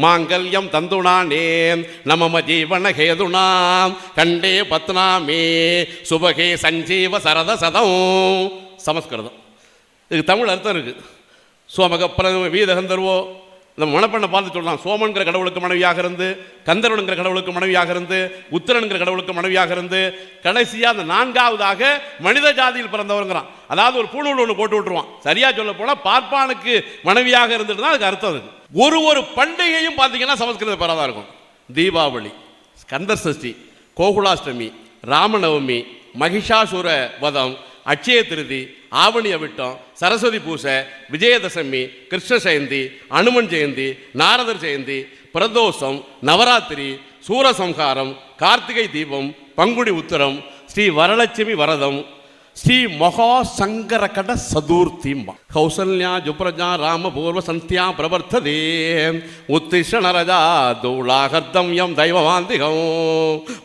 மாங்கல்யம் தந்துணானே நமம ஜீவன ஹேதுனாம் கண்டே பத்னாமே சுபகே சஞ்சீவ சரத சதம் சமஸ்கிருதம். இதுக்கு தமிழ் அர்த்தம் இருக்குது சோமக வீதகந்தர்வோ நம்ம மணப்பெண்ணை பார்த்து சொல்லலாம். சோமன்கிற கடவுளுக்கு மனைவியாக இருந்து கந்தரனுங்கிற கடவுளுக்கு மனைவியாக இருந்து உத்தரனுங்கிற கடவுளுக்கு மனைவியாக இருந்து கடைசியாக அந்த நான்காவதாக மனித ஜாதியில் பிறந்தவருங்கிறான். அதாவது ஒரு பூணூல் ஒன்று போட்டு விட்டுருவான். சரியாக சொல்ல போனால் பார்ப்பானுக்கு மனைவியாக இருந்துட்டு தான் அதுக்கு அர்த்தம் இருக்குது ஒரு ஒரு பண்டிகையும் பார்த்தீங்கன்னா சமஸ்கிருத பெறதா இருக்கும். தீபாவளி ஸ்கந்தர் சஷ்டி கோகுலாஷ்டமி ராமநவமி மகிஷாசுர வதம் அட்சய திருதி ஆவணி அவிட்டம் சரஸ்வதி பூசை விஜயதசமி கிருஷ்ண ஜெயந்தி அனுமன் ஜெயந்தி நாரதர் ஜெயந்தி பிரதோஷம் நவராத்திரி சூரசம்ஹாரம் கார்த்திகை தீபம் பங்குடி உத்தரம் ஸ்ரீ வரலட்சுமி வரதம் ஸ்ரீ மகா சங்கரகட சதுர்த்திம்பா கௌசல்யா ஜுப்ரஜா ராம பூர்வ சந்தியா பிரவர்த்ததே. உத்திஷ்ட நரஜா தூளாகர்த்தம் யம் தெய்வவாந்திகம்.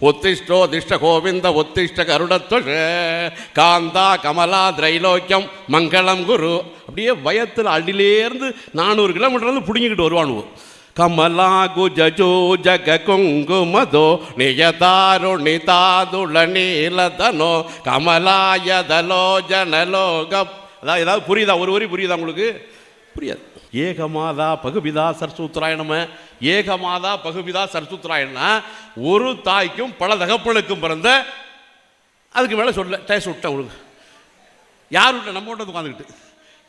உத்திஷ்டோதிஷ்ட கோவிந்த உத்திஷ்ட கருடத்துஷ. காந்தா கமலா திரைலோக்கியம் மங்களம் குரு. அப்படியே வயத்தில் அடியிலேருந்து நானூறு கிலோமீட்டர்லேருந்து பிடுங்கிக்கிட்டு வருவானுவோம் కమలాగుజో జగ కుంగుమదో నియదారుణితాదుళ నీలధనో కమలాయదలో జనలో గప్ அதான் ஏதாவது புரியுதா? ஒரு வரி புரியுதா உங்களுக்கு? புரியாது. ஏகமாதா பகுபிதா சர்சூத்ராயணம ஏகமாதா பகுபிதா சர்சூத்ராயணா ஒரு தாய்க்கும் பல தகப்பனுக்கும் பிறந்த அதுக்கு மேலே சொல்ல டேஸ் விட்டேன் உங்களுக்கு யார் விட்ட? நம்ம விட்டு உட்காந்துக்கிட்டு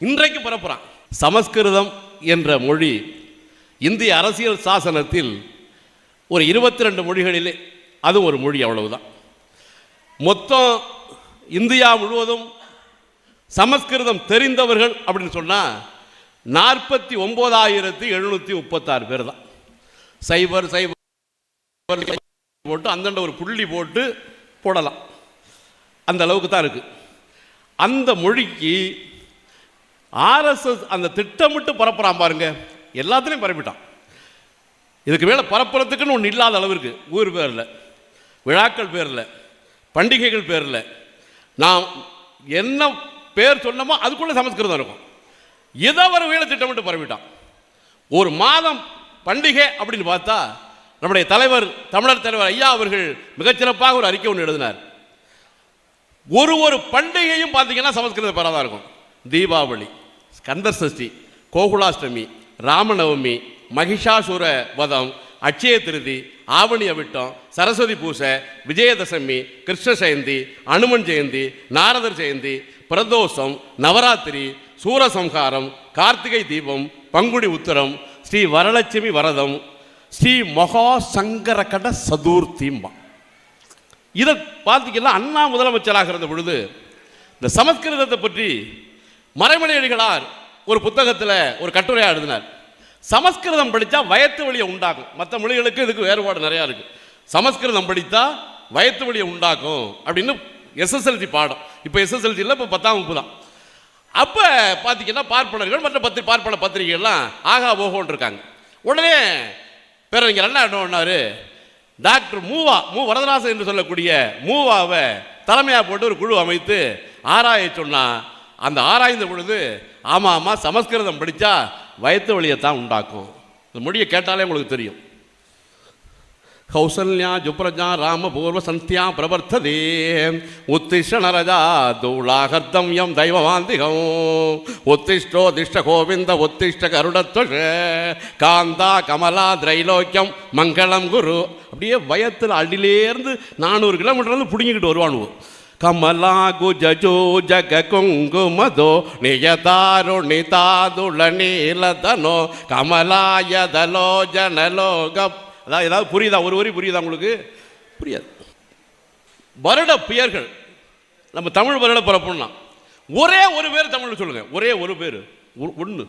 இன்றைக்கு பிறப்புறான் சமஸ்கிருதம் என்ற மொழி இந்திய அரசியல் சாசனத்தில் ஒரு இருபத்தி ரெண்டு மொழிகளிலே அதுவும் ஒரு மொழி அவ்வளவுதான். மொத்தம் இந்தியா முழுவதும் சமஸ்கிருதம் தெரிந்தவர்கள் அப்படின்னு சொன்னால் நாற்பத்தி ஒம்பதாயிரத்தி எழுநூற்றி முப்பத்தாறு பேர் தான் சைபர் சைபர் போட்டு அந்தண்ட ஒரு புள்ளி போட்டு போடலாம். அந்த அளவுக்கு தான் இருக்குது அந்த மொழிக்கு ஆர்எஸ்எஸ் அந்த திட்டமிட்டு பரப்புகிறான் பாருங்கள் எல்லாத்துலேயும் பரப்பிட்டான். இதுக்கு மேலே பரப்புறதுக்குன்னு ஒன்று இல்லாத அளவிற்கு ஊர் பேரில் விழாக்கள் பேரில் பண்டிகைகள் பேரில். நாம் என்ன பேர் சொன்னமோ அதுக்குள்ளே சமஸ்கிருதம் இருக்கும். இதை ஒரு வேலை திட்டமிட்டு பரப்பிட்டான். ஒரு மாதம் பண்டிகை அப்படின்னு பார்த்தா நம்முடைய தலைவர் தமிழர் தலைவர் ஐயா அவர்கள் மிகச்சிறப்பாக ஒரு அறிக்கை ஒன்று எழுதினார். ஒரு ஒரு பண்டிகையும் பார்த்தீங்கன்னா சமஸ்கிருத பெறாதான் இருக்கும். தீபாவளி ஸ்கந்தர் சஷ்டி கோகுலாஷ்டமி ராமநவமி மகிஷாசுர வதம் அட்சய திருதி ஆவணி அவிட்டம் சரஸ்வதி பூசை விஜயதசமி கிருஷ்ண ஜெயந்தி அனுமன் ஜெயந்தி நாரதர் ஜெயந்தி பிரதோஷம் நவராத்திரி சூரசம்ஹாரம் கார்த்திகை தீபம் பங்குடி உத்தரம் ஸ்ரீ வரலட்சுமி வரதம் ஸ்ரீ மகா சங்கரகட சதுர்த்திம்பா இதை பார்த்தீங்கன்னா அண்ணா முதலமைச்சராக இருந்த பொழுது இந்த சமஸ்கிருதத்தை பற்றி மறைமலையடிகளார் ஒரு புத்தகத்தில் ஒரு கட்டுரையாக எழுதினார். சமஸ்கிருதம் படித்தா வயத்து வழியை உண்டாக்கும். மற்ற மொழிகளுக்கு இதுக்கு வேறுபாடு நிறையா இருக்குது சமஸ்கிருதம் படித்தா வயத்து வழியை உண்டாக்கும் அப்படின்னு எஸ்எஸ்எல்சி பாடம். இப்போ எஸ்எஸ்எல்சி இல்லை இப்போ பத்தாம் வகுப்பு தான். அப்போ பார்த்தீங்கன்னா பார்ப்பனர்கள் மற்ற பத்திரி பார்ப்பன பத்திரிகைகள்லாம் ஆகா ஓஹோன்னு இருக்காங்க. உடனே பேரறிஞர் என்ன பண்ணாரு? டாக்டர் மூவா மூ வரதராசன் என்று சொல்லக்கூடிய மூவாவை தலைமையாக போட்டு ஒரு குழு அமைத்து ஆராய சொன்னால் அந்த ஆராய்ந்த பொழுது ஆமாம் ஆமாம் சமஸ்கிருதம் படித்தா வயத்து வழியை தான் உண்டாக்கும். இந்த மொழியை கேட்டாலே உங்களுக்கு தெரியும். கௌசல்யா ஜுப்ரஜா ராம பூர்வ சந்தியா பிரவர்த்ததே. உத்திஷ்ட நரஜா தூளாகர்த்தம் யம் தெய்வவாந்திகம். உத்திஷ்டோதிஷ்ட கோவிந்த உத்திஷ்ட கருடத்வஷ காந்தா கமலா திரைலோக்கியம் மங்களம் குரு. அப்படியே வயத்தில் அடியிலேருந்து நானூறு கிலோமீட்டர்லேருந்து பிடுங்கிக்கிட்டு வருவானுவோம் కమలాగుజో జగ కుంగుమదో నియదారుణితాదుల నీలదనో కమలాయదలో జనలో గప్ அதாவது ஏதாவது புரியுதா ஒரு வரி புரியுதா உங்களுக்கு புரியாது வருட பெயர்கள் நம்ம தமிழ் வருட பிறப்புன்னா ஒரே ஒரு பேர் தமிழில் சொல்லுங்கள் ஒரே ஒரு பேர் ஒன்று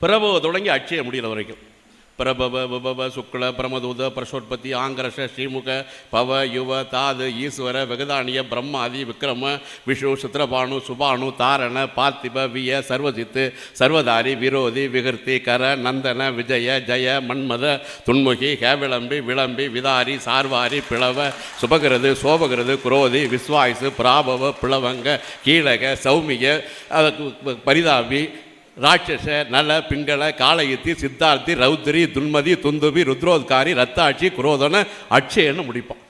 பிறவு தொடங்கி அட்சய முடியல வரைக்கும் பிரபவ விபவ சுக்ல பிரமதூத பிரசோற்பத்தி ஆங்கரஷ ஸ்ரீமுக பவ யுவ தாது ஈஸ்வர வெகதானிய பிரம்மாதி விக்ரம விஷு சுத்திரபானு சுபானு தாரண பார்த்திப விய சர்வஜித்து சர்வதாரி விரோதி விகர்த்தி கர நந்தன விஜய ஜய மன்மத துன்முகி ஹேவிளம்பி விளம்பி விதாரி சார்வாரி பிளவ சுபகிறது சோபகிருது குரோதி விஸ்வாயுசு பிராபவ பிளவங்க கீழக சௌமிய பரிதாபி ராட்சச நல பிங்கள காளயத்தி சித்தார்த்தி ரௌத்ரி துன்மதி துந்துபி ருத்ரோத்காரி ரத்தாட்சி குரோதன அட்சயன்னு முடிப்போம்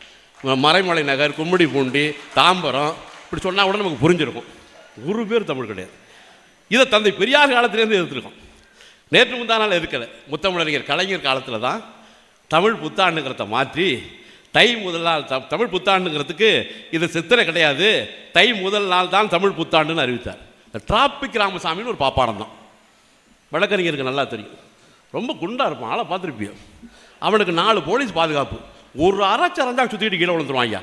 மறைமலை நகர் கும்மிடி பூண்டி தாம்பரம் இப்படி சொன்னால் கூட நமக்கு புரிஞ்சிருக்கும். ஒரு பேர் தமிழ் கிடையாது. இதை தந்தை பெரியார் காலத்திலேருந்து எதிர்த்துருக்கோம் நேற்று முந்தானால் இருக்கலை முத்தமிழறிஞர் கலைஞர் காலத்தில் தான் தமிழ் புத்தாண்டுங்கிறத மாற்றி தை முதல் நாள் த- தமிழ் புத்தாண்டுங்கிறதுக்கு இது சித்திரை கிடையாது. தை முதல் நாள் தான் தமிழ் புத்தாண்டுன்னு அறிவித்தார். இந்த டிராபிக் ராமசாமின்னு ஒரு பாப்பாரம் தான் வழக்கறிஞருக்கு நல்லா தெரியும். ரொம்ப குண்டாக இருப்பான் ஆளை பார்த்துருப்பியோ? அவனுக்கு நாலு போலீஸ் பாதுகாப்பு. ஒரு அரைச்சரஞ்சா சுற்றிட்டு கீழே விழுந்துருவான் ஐயா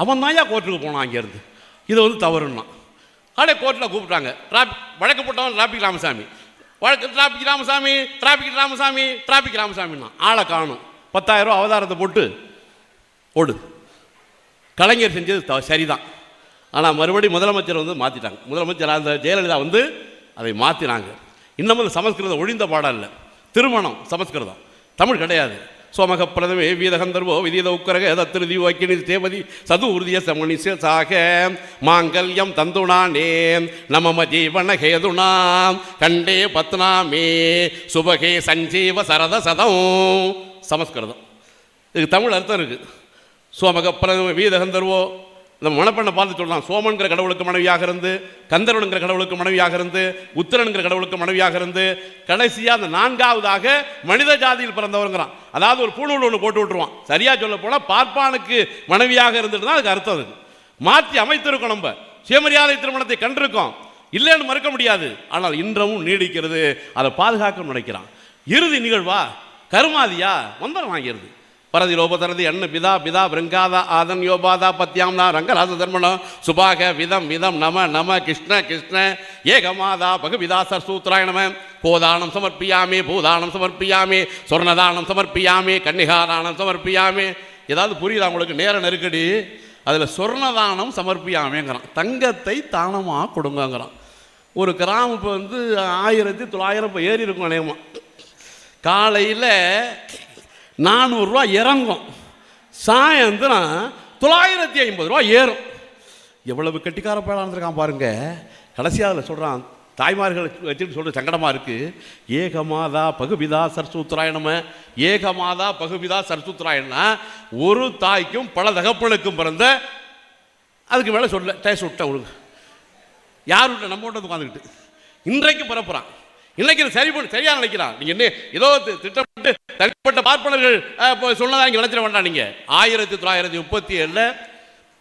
அவன் தான் ஐயா கோர்ட்டுக்கு போனான் அங்கேருந்து இது வந்து தவறுன்னா அடே கோர்ட்டில் கூப்பிட்டாங்க டிராஃபிக் வழக்கு போட்டவன் டிராஃபிக் ராமசாமி. வழக்கு traffic Ramasamy traffic Ramasamy traffic ராமசாமின்னா ஆளை காணும். பத்தாயிரம் ரூபா அவதாரத்தை போட்டு ஓடு. கலைஞர் செஞ்சது த சரிதான். ஆனால் மறுபடியும் முதலமைச்சர் வந்து மாற்றிட்டாங்க முதலமைச்சர் அந்த ஜெயலலிதா வந்து அதை மாற்றினாங்க இன்னமும் சமஸ்கிருதம் ஒழிந்த பாடம் இல்லை திருமணம் சமஸ்கிருதம். தமிழ் கிடையாது. சோமக பிரதமே வீதகந்தர்வோ விதீத உக்கரக தத்திருதி வாக்கினி தேவதி சது உறுதிய சமணி சாக மாங்கல்யம் தந்துணானே நமம ஜீவன ஹேதுணாம் கண்டே பத்னாமே சுபகே சஞ்சீவ சரத சதம் சமஸ்கிருதம். இதுக்கு தமிழ் அர்த்தம் இருக்குது சோமக பிரதம வீதகந்தர்வோ நம்ம மணப்பெண்ணை பார்த்து சொல்லலாம். சோமன்கிற கடவுளுக்கு மனைவியாக இருந்து கந்தருடுங்கிற கடவுளுக்கு மனைவியாக இருந்து உத்திரனுங்கிற கடவுளுக்கு மனைவியாக இருந்து கடைசியாக அந்த நான்காவதாக மனித ஜாதியில் பிறந்தவருங்கிறான். அதாவது ஒரு பூணூல் ஒன்று போட்டு விட்டுருவான். சரியாக சொல்ல போனால் பார்ப்பானுக்கு மனைவியாக இருந்துட்டு தான் அதுக்கு அர்த்தம் அது. மாற்றி அமைத்திருக்கோம் நம்ம. சுயமரியாதை திருமணத்தை கண்டிருக்கோம். இல்லைன்னு மறுக்க முடியாது. ஆனால் இன்றமும் நீடிக்கிறது. அதை பாதுகாக்க நினைக்கிறான். இறுதி நிகழ்வா? கருமாதியா? மந்திரம் வாங்கிறது பரதி லோபதரதி அண்ணு பிதா பிதா பிருங்காதா ஆதன் யோபாதா பத்யாம் தான் ரங்கராச தர்மணம் சுபாக விதம் விதம் நம நம கிருஷ்ண கிருஷ்ண ஏகமாதா பகுவிதா சூத்ராயணம போதானம் கோதானம் சமர்ப்பியாமே பூதானம் சமர்ப்பியாமே சொர்ணதானம் சமர்ப்பியாமே கன்னிகாதானம் சமர்ப்பியாமே. ஏதாவது புரியுதா உங்களுக்கு? நேர நெருக்கடி. அதில் சொர்ணதானம் சமர்ப்பியாமேங்கிறான். தங்கத்தை தானமாக கொடுங்கங்கிறான். ஒரு கிராம் இப்போ வந்து ஆயிரத்தி தொள்ளாயிரம் இப்போ ஏறி இருக்கும் அநேகமாக காலையில் நானூறுரூவா இறங்கும். சாயந்தரம் தொள்ளாயிரத்தி ஐம்பது ரூபா ஏறும். எவ்வளவு கெட்டிக்கார பயலாக இருந்திருக்கான் பாருங்க. கடைசியாக அதில் சொல்கிறான் தாய்மார்கள் வச்சுட்டு சொல்கிற சங்கடமாக இருக்குது ஏகமாதா பகுபிதா சரஸ்வத்ராயணம ஏகமாதா பகுபிதா சரஸ்வத்ராயணா ஒரு தாய்க்கும் பல தகப்பனுக்கும் பிறந்த அதுக்கு மேலே சொல்ல டேஸ்ட் விட்டேன் உங்களுக்கு யார் விட்ட நம்ம விட்டு உட்காந்துக்கிட்டு இன்றைக்கு பிறப்புறான் இன்னைக்கு சரி பண்ணி சரியா நினைக்கிறான். நீங்க என்ன ஏதோ திட்டப்பட்டு திட்டமிட்டு தனிப்பட்ட பார்ப்பனர்கள் அஹ், இப்போ சொன்னதா இங்கே நினைச்சிட வேண்டாம் நீங்க. ஆயிரத்தி தொள்ளாயிரத்தி முப்பத்தி ஏழில்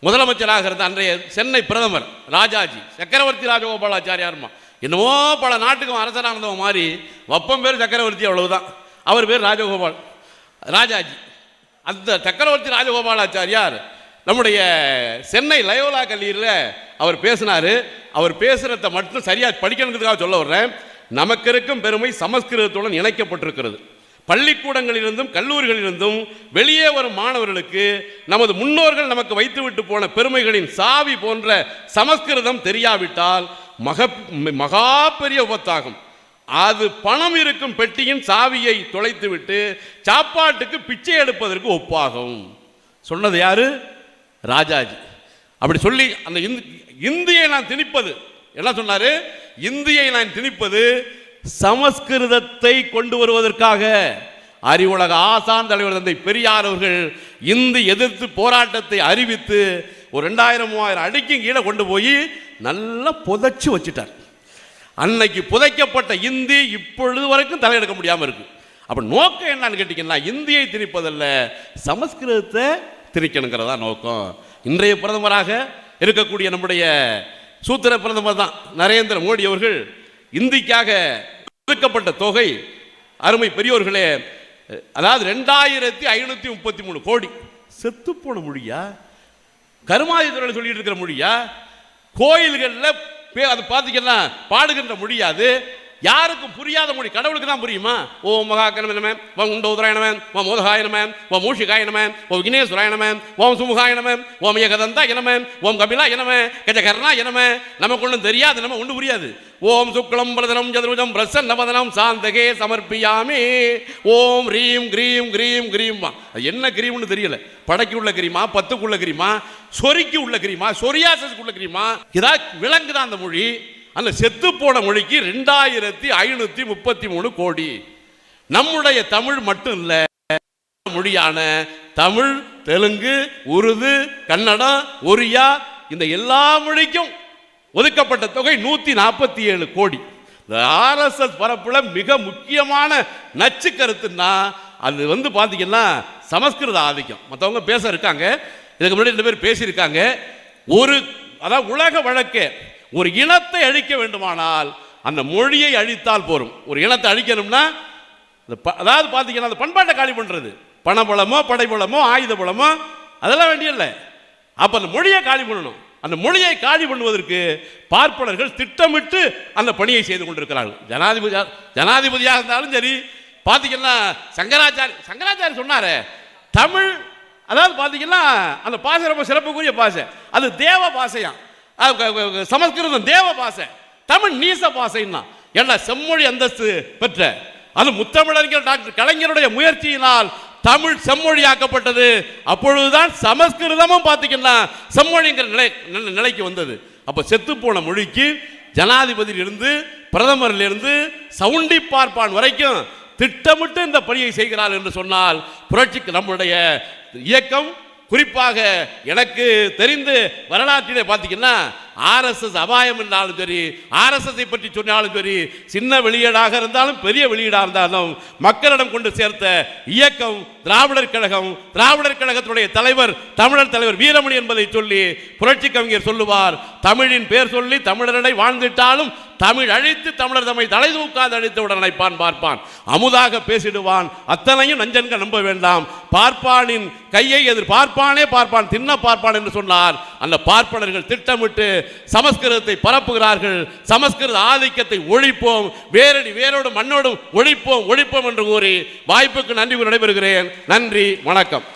முதலமைச்சராக இருந்த அன்றைய சென்னை பிரதமர் ராஜாஜி சக்கரவர்த்தி ராஜகோபாலாச்சாரியாருமா? என்னமோ பல நாட்டுக்கும் அரசரானவங்க மாதிரி வப்பம் பேர் சக்கரவர்த்தி அவ்வளவுதான். அவர் பேர் ராஜகோபால் ராஜாஜி. அந்த சக்கரவர்த்தி ராஜகோபாலாச்சாரியார் நம்முடைய சென்னை லயோலா கல்லூரியில் அவர் பேசினார். அவர் பேசுகிறத மட்டும் சரியாக படிக்கணுங்கிறதுக்காக சொல்ல வர்றேன். நமக்கு இருக்கும் பெருமை சமஸ்கிருதத்துடன் இணைக்கப்பட்டிருக்கிறது. பள்ளிக்கூடங்களிலிருந்தும் கல்லூரிகளிலிருந்தும் வெளியே வரும் மாணவர்களுக்கு நமது முன்னோர்கள் நமக்கு வைத்துவிட்டு போன பெருமைகளின் சாவி போன்ற சமஸ்கிருதம் தெரியாவிட்டால் மக மகா பெரிய உபத்தாகும். அது பணம் இருக்கும் பெட்டியின் சாவியை தொலைத்துவிட்டு சாப்பாட்டுக்கு பிச்சை எடுப்பதற்கு ஒப்பாகும். சொன்னது யாரு? ராஜாஜி. அப்படி சொல்லி அந்த இந்தியை நான் திணிப்பது. என்ன சொன்னாரு? இந்தியை நான் திணிப்பது சமஸ்கிருதத்தை கொண்டு வருவதற்காக. அறிவுலக ஆசான் தலைவர் தந்தை பெரியார் அவர்கள் இந்தி எதிர்த்து போராட்டத்தை அறிவித்து ஒரு ரெண்டாயிரம் மூவாயிரம் அடிக்கும் கீழே கொண்டு போய் நல்லா புதைச்சு வச்சுட்டார். அன்னைக்கு புதைக்கப்பட்ட இந்தி இப்பொழுது வரைக்கும் தலையெடுக்க முடியாமல் இருக்கு. அப்ப நோக்கம் என்னன்னு கேட்டீங்கன்னா இந்தியை திணிப்பதல்ல சமஸ்கிருதத்தை திணிக்கணுங்கிறதா நோக்கம். இன்றைய பிரதமராக இருக்கக்கூடிய நம்முடைய சூத்திர பிரதமர் தான் நரேந்திர மோடி அவர்கள் இந்திக்காக ஒதுக்கப்பட்ட தொகை அருமை பெரியோர்களே அதாவது ரெண்டாயிரத்தி ஐநூற்றி முப்பத்தி மூணு கோடி. செத்துப்போன மொழியா? கருமாதித்துறையில் சொல்லிட்டு இருக்கிற மொழியா? கோயில்களில் அது பார்த்தீங்கன்னா பாடுகின்ற மொழி அது. யாருக்கும் புரியாத மொழி கடவுளுக்கு தான் புரியுமா? ஓ மகாக்கணமன் ஓம் உண்டோதராயணமன் ஓம் மோதகாயனமன் ஓம் மூஷிகாயனமன் ஓம் விக்னேஸ்வராயணமன் ஓம் சுமுகாயனமன் ஓம் ஏகதந்தா இனமன் ஓம் கபிலா இனமன் கஜகர்ணா இனமன் நமக்கு ஒன்றும் தெரியாது நம்ம ஒன்றும் புரியாது. ஓம் சுக்லம் பிரதனம் சதுர்புஜம் பிரசன்னவதனம் சாந்தகே சமர்ப்பியாமே. ஓம் ரீம் கிரீம் கிரீம் கிரீம்மா. என்ன கிரீம்னு தெரியல. படைக்கு உள்ள கிரீமா பத்துக்குள்ள கிரீமா சொரிக்கு உள்ள கிரீமா சொரியாசஸ்க்கு உள்ள கிரீமா. ஏதாவது விளங்குதான் அந்த மொழி? அந்த செத்து போன மொழிக்கு ரெண்டாயிரத்தி ஐநூத்தி முப்பத்தி மூணு கோடி. நம்முடைய தமிழ் மட்டும் இல்ல மொழியான தமிழ் தெலுங்கு உருது கன்னடம் ஒரியா இந்த எல்லா மொழிக்கும் ஒதுக்கப்பட்ட தொகை நூத்தி நாற்பத்தி ஏழு கோடி. இந்த ஆர்எஸ்எஸ் பரப்புல மிக முக்கியமான நச்சு கருத்துன்னா அது வந்து பாத்தீங்கன்னா சமஸ்கிருத ஆதிக்கம். மற்றவங்க பேச இருக்காங்க. இதுக்கு முன்னாடி ரெண்டு பேர் பேசியிருக்காங்க. ஒரு அதாவது உலக வழக்கே ஒரு இனத்தை அழிக்க வேண்டுமானால் அந்த மொழியை அழித்தால் போரும். ஒரு இனத்தை அழிக்கணும்னா இந்த ப- அதாவது பார்த்தீங்கன்னா அந்த பண்பாட்டை காலி பண்ணுறது பணபலமோ படைபலமோ ஆயுத பலமோ அதெல்லாம் வேண்டியதில்லை அப்போ அந்த மொழியை காலி பண்ணணும். அந்த மொழியை காலி பண்ணுவதற்கு பார்ப்பனர்கள் திட்டமிட்டு அந்த பணியை செய்து கொண்டிருக்கிறார்கள். ஜனாதிபதி ஜனாதிபதியாக இருந்தாலும் சரி பார்த்தீங்கன்னா சங்கராச்சாரி சங்கராச்சாரி சொன்னாரே தமிழ் அதாவது பார்த்தீங்கன்னா அந்த பாசை ரொம்ப சிறப்புக்குரிய பாசை. அது தேவ பாஷையாம் சமஸ்கிருதம் தேவ பாசை தமிழ் நீச பாசைன்னா என்ன? செம்மொழி அந்தஸ்து பெற்ற. அது முத்தமிழறிஞர் டாக்டர் கலைஞருடைய முயற்சியினால் தமிழ் செம்மொழியாக்கப்பட்டது. அப்பொழுதுதான் சமஸ்கிருதமும் பார்த்திங்கன்னா செம்மொழிங்கிற நிலை நிலைக்கு வந்தது. அப்போ செத்துப்போன மொழிக்கு ஜனாதிபதியிலிருந்து இருந்து சவுண்டி பார்ப்பான் வரைக்கும் திட்டமிட்டு இந்த பணியை செய்கிறார் என்று சொன்னால் புரட்சிக்கு நம்முடைய இயக்கம் குறிப்பாக எனக்கு தெரிந்து வரலாற்றிலே பார்த்தீங்கன்னா ஆர்எஸ்எஸ் அபாயம் என்றாலும் சரி ஆர்எஸ்எஸ் பற்றி சொன்னாலும் சரி சின்ன வெளியீடாக இருந்தாலும் பெரிய வெளியீடாக இருந்தாலும் மக்களிடம் கொண்டு சேர்த்த இயக்கம் திராவிடர் கழகம் திராவிடர் கழகத்துடைய தலைவர் தமிழர் தலைவர் வீரமணி என்பதை சொல்லி புரட்சி கவிஞர் சொல்லுவார். தமிழின் பேர் சொல்லி தமிழரடை வாழ்ந்துட்டாலும் தமிழ் அழித்து தமிழர் தம்மை தலை தூக்காது அழித்தவுடன் நினைப்பான் பார்ப்பான். அமுதாக பேசிடுவான். அத்தனையும் நஞ்சன்க நம்ப வேண்டாம். பார்ப்பானின் கையை எதிர் பார்ப்பானே பார்ப்பான். தின்ன பார்ப்பான் என்று சொன்னார். அந்த பார்ப்பனர்கள் திட்டமிட்டு சமஸ்கிருதத்தை பரப்புகிறார்கள். சமஸ்கிருத ஆதிக்கத்தை ஒழிப்போம். வேரடி வேரோடு மண்ணோடும் ஒழிப்போம் ஒழிப்போம் என்று கூறி வாய்ப்புக்கு நன்றி நடைபெறுகிறேன். நன்றி வணக்கம்.